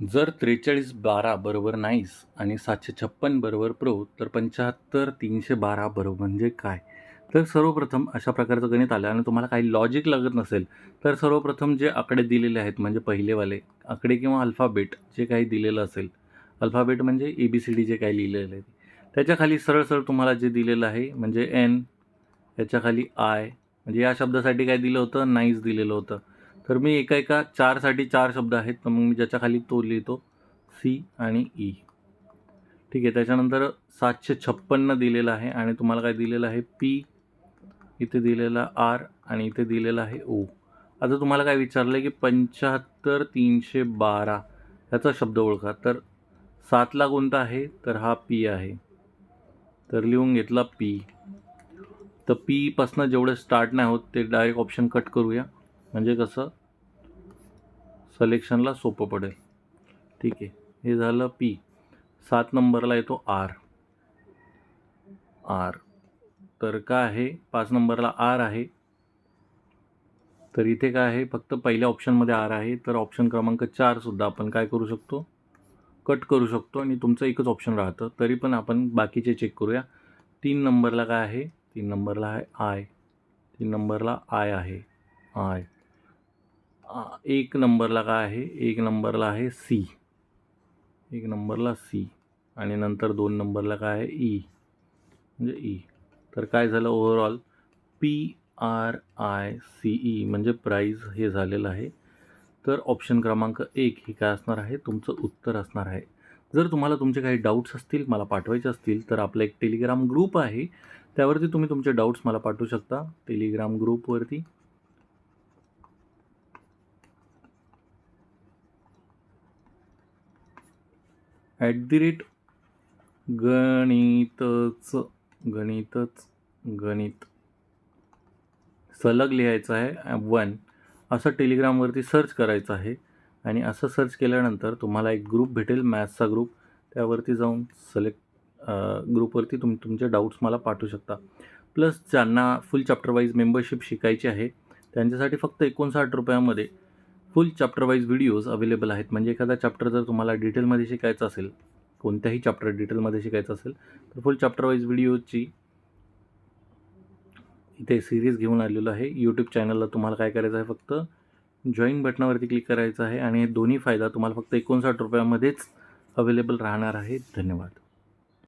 जर त्रेचाळीस बारा बरोबर नाईस आणि सातशे छप्पन बरोबर प्रो तर पंच्याहत्तर तीनशे बारा बरोबर म्हणजे काय? तर सर्वप्रथम अशा प्रकारचं गणित आलं आणि तुम्हाला काही लॉजिक लागत नसेल तर सर्वप्रथम जे आकडे दिलेले आहेत म्हणजे पहिलेवाले आकडे किंवा अल्फाबेट जे काही दिलेलं असेल अल्फाबेट म्हणजे A B C D J काही लिहिलेलं आहे त्याच्याखाली सरळ सरळ तुम्हाला जे दिलेलं आहे म्हणजे एन याच्याखाली आय म्हणजे या शब्दासाठी काय दिलं होतं? नाईज दिलेलं होतं. तर मी एका एका चारसाठी चार शब्द आहेत तर मग मी ज्याच्या खाली तो लिहितो सी आणि ई ठीक आहे त्याच्यानंतर सातशे छप्पन्न दिलेलं आहे आणि तुम्हाला काय दिलेलं आहे? पी इथे दिलेला आर आणि इथे दिलेलं आहे ओ आता तुम्हाला काय विचारलं आहे की पंच्याहत्तर तीनशे बारा ह्याचा शब्द ओळखा. तर सातला कोणता आहे? तर हा पी आहे. तर लिहून घेतला पी तर पीपासनं जेवढे स्टार्ट नाही होत ते डायरेक्ट ऑप्शन कट करूया. म्हणजे कसं? सलेक्शनला सोपं पडेल. ठीक आहे. हे झालं पी सात नंबरला येतो आर आर तर काय आहे? पाच नंबरला आर आहे. तर इथे काय आहे? फक्त पहिल्या ऑप्शनमध्ये आर आहे. तर ऑप्शन क्रमांक चारसुद्धा आपण काय करू शकतो? कट करू शकतो आणि तुमचं एकच ऑप्शन राहतं. तरी पण आपण बाकीचे चेक करूया. तीन नंबरला काय आहे? तीन नंबरला आहे आय तीन नंबरला आय आहे. आय एक नंबरला काय आहे? एक नंबरला आहे सी. एक नंबरला सी. आणि नंतर दोन नंबरला काय आहे? ई. म्हणजे ई. तर काय झालं overall P R I C E म्हणजे प्राईज हे झालेलं आहे. तर ऑप्शन क्रमांक एक हे काय असणार आहे? तुमचं उत्तर असणार आहे. जर तुम्हाला तुमचे काही डाऊट्स असतील मला पाठवायचे असतील तर आपला एक टेलिग्राम ग्रुप आहे. त्यावरती तुम्ही तुमचे डाऊट्स मला पाठवू शकता. टेलिग्राम ग्रुपवरती ॲट दी रेट गणितच गणितच गणित. सलग लिहायचं आहे वन असं टेलिग्रामवरती सर्च करायचं आहे आणि असं सर्च केल्यानंतर तुम्हाला एक ग्रुप भेटेल मॅथ्सचा ग्रुप त्यावरती जाऊन सिलेक्ट ग्रुपवरती तुम तुमचे डाऊट्स मला पाठवू शकता. प्लस ज्यांना फुल चॅप्टरवाईज मेंबरशिप शिकायची आहे त्यांच्यासाठी फक्त एकोणसाठ रुपयामध्ये full chapter wise videos available आहेत. म्हणजे एखादा चॅप्टर जर तुम्हाला डिटेलमध्ये शिकायचं असेल कोणत्याही चॅप्टर डिटेलमध्ये शिकायचं असेल तर फुल चॅप्टर वाईज व्हिडिओची इथे सिरीज घेऊन आलेलो आहे. यूट्यूब चॅनलला तुम्हाला काय करायचं आहे फक्त जॉईन बटनावरती क्लिक करायचं आहे आणि हे दोन्ही फायदा तुम्हाला फक्त एकोणसाठ रुपयामध्येच अवेलेबल राहणार आहे. धन्यवाद.